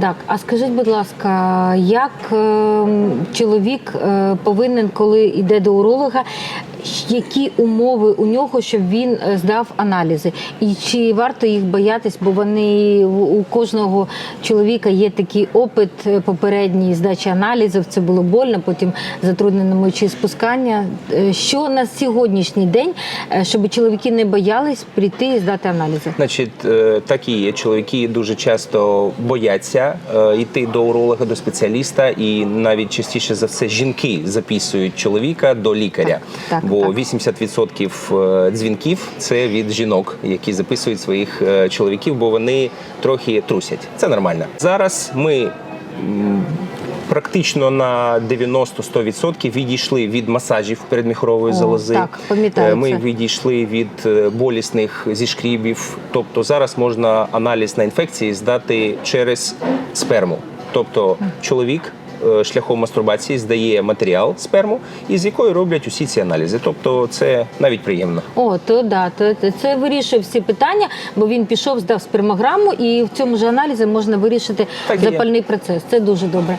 Так, а скажіть, будь ласка, як е, чоловік е, повинен, коли йде до уролога, які умови у нього, щоб він е, здав аналізи? І чи варто їх боятись, бо вони у кожного чоловіка є такий опит е, попередній здачі аналізів, це було больно, потім затруднено мочі спускання. Е, Що на сьогоднішній день, щоб чоловіки не боялись прийти і здати аналізи? Значить, е, так і є. Чоловіки дуже часто бояться йти до уролога, до спеціаліста, і навіть частіше за все жінки записують чоловіка до лікаря. Так, так, Бо так. 80% е, дзвінків це від жінок, які записують своїх е, чоловіків, бо вони трохи трусять. Це нормально. Зараз ми. Практично на 90-100% відійшли від масажів передміхорової О, залози. так, пам'ятаю Е, Ми відійшли від болісних зішкрібів. Тобто зараз можна аналіз на інфекції здати через сперму. Тобто чоловік шляхом мастурбації здає матеріал сперму, із якої роблять усі ці аналізи. Тобто це навіть приємно. О, то да, то, це вирішує всі питання, бо він пішов, здав спермограму, і в цьому ж аналізі можна вирішити Так запальний процес. Це дуже добре.